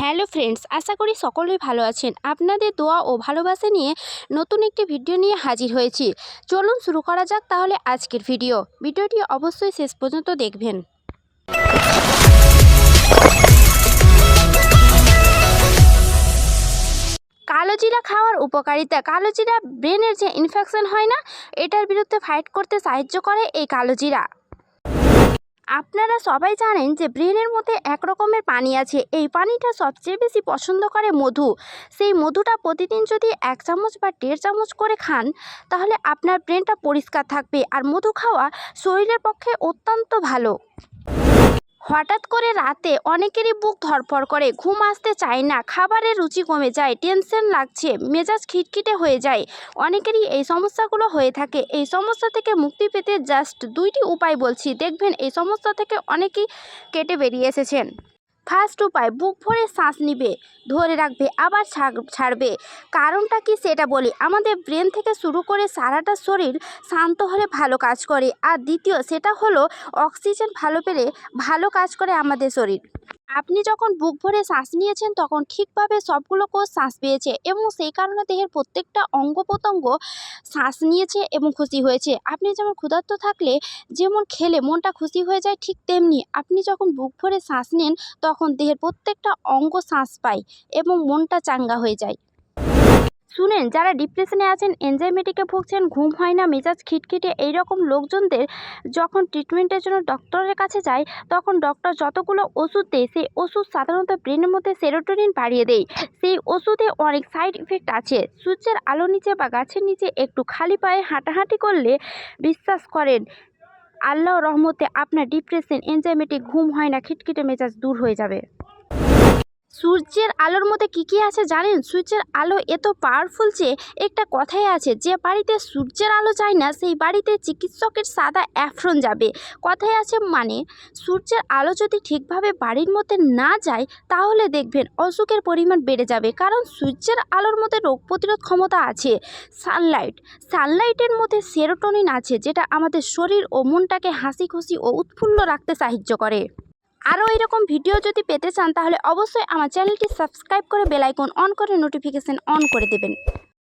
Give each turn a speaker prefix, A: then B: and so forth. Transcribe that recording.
A: Hello friends, আশা করি সকলেই ভালো আছেন। আপনাদের দোয়া ও ভালোবাসা নিয়ে নতুন একটি ভিডিও নিয়ে হাজির হয়েছি। চলুন শুরু করা যাক তাহলে আজকের ভিডিও। ভিডিওটি অবশ্যই শেষ পর্যন্ত দেখবেন। কালো জিরা খাওয়ার উপকারিতা। কালো জিরা ব্রেনের যে ইনফেকশন হয় না, এটার বিরুদ্ধে ফাইট করতে সাহায্য করে এই কালো জিরা। আপনারা সবাই জানেন যে ব্রেনের মধ্যে এক রকমের পানি আছে। এই পানিটা সবচেয়ে বেশি পছন্দ করে মধু। সেই মধুটা প্রতিদিন যদি এক চামচ বা দেড় চামচ করে খান, তাহলে আপনার ব্রেনটা পরিষ্কার থাকবে আর মধু খাওয়া শরীরের পক্ষে অত্যন্ত ভালো। হঠাৎ করে রাতে অনেকেরই বুক ধরফর করে, ঘুম আসতে চায় না, খাবারের রুচি কমে যায়, টেনশন লাগছে, মেজাজ খিটখিটে হয়ে যায়। অনেকেরই এই সমস্যাগুলো হয়ে থাকে। এই সমস্যা থেকে মুক্তি পেতে জাস্ট দুইটি উপায় বলছি। দেখবেন এই সমস্যা থেকে অনেকেই কেটে বেরিয়ে এসেছেন। ফার্স্ট উপায় বুক ভরে শ্বাস নিবে, ধরে রাখবে, আবার ছাড়- ছাড়বে। কারণটা কি সেটা বলি। আমাদের ব্রেন থেকে শুরু করে সারাটা শরীর শান্ত হলে ভালো কাজ করে। আর দ্বিতীয়, সেটা হলো অক্সিজেন ভালো পেলে ভালো কাজ করে আমাদের শরীর। আপনি যখন বুক ভরে শ্বাস নিয়েছেন, তখন ঠিকভাবে সবগুলো কোষ শ্বাস পেয়েছে এবং সেই কারণে দেহের প্রত্যেকটা অঙ্গ প্রত্যঙ্গ শ্বাস নিয়েছে এবং খুশি হয়েছে। আপনি যেমন ক্ষুধার্ত থাকলে, যেমন খেলে মনটা খুশি হয়ে যায় ঠিক তেমনি আপনি যখন বুক ভরে শ্বাস নেন, তখন দেহের প্রত্যেকটা অঙ্গ শ্বাস পায় এবং মনটা চাঙ্গা হয়ে যায়। শুনেন, যারা ডিপ্রেশনে আছেন, এনজাইমেটিকে ভুগছেন, ঘুম হয় না, মেজাজ খিটখিটে এই রকম লোকজনদের যখন ট্রিটমেন্টের জন্য ডক্টরের কাছে যায় তখন ডক্টর যতগুলো ওষুধ দেয়, সেই ওষুধ সাধারণত ব্রেনের মধ্যে সেরোটোনিন বাড়িয়ে দেয়। সেই ওষুধে অনেক সাইড ইফেক্ট আছে। সূর্যের আলো নিচে বা গাছের নিচে একটু খালি পায়ে হাঁটাহাঁটি করলে বিশ্বাস করেন আল্লাহ রহমতে আপনার ডিপ্রেশন এনজাইমেটি ঘুম হয় না, খিটখিটে মেজাজ দূর হয়ে যাবে। সূর্যের আলোর মধ্যে কী কী আছে জানেন? সূর্যের আলো এত পাওয়ারফুল যে একটা কথাই আছে, যে বাড়িতে সূর্যের আলো যায় না, সেই বাড়িতে চিকিৎসকের সাদা অ্যাফ্রন যাবে। কথাই আছে মানে সূর্যের আলো যদি ঠিকভাবে বাড়ির মধ্যে না যায়, তাহলে দেখবেন অসুখের পরিমাণ বেড়ে যাবে। কারণ সূর্যের আলোর মধ্যে রোগ প্রতিরোধ ক্ষমতা আছে। সানলাইট সানলাইটের মধ্যে সেরোটোনিন আছে, যেটা আমাদের শরীর ও মনটাকে হাসি খুশি ও উৎফুল্ল রাখতে সাহায্য করে। আরও এরকম ভিডিও যদি পেতে চান, তাহলে অবশ্যই আমার চ্যানেলটি সাবস্ক্রাইব করে বেলাইকন অন করে নোটিফিকেশান অন করে দেবেন।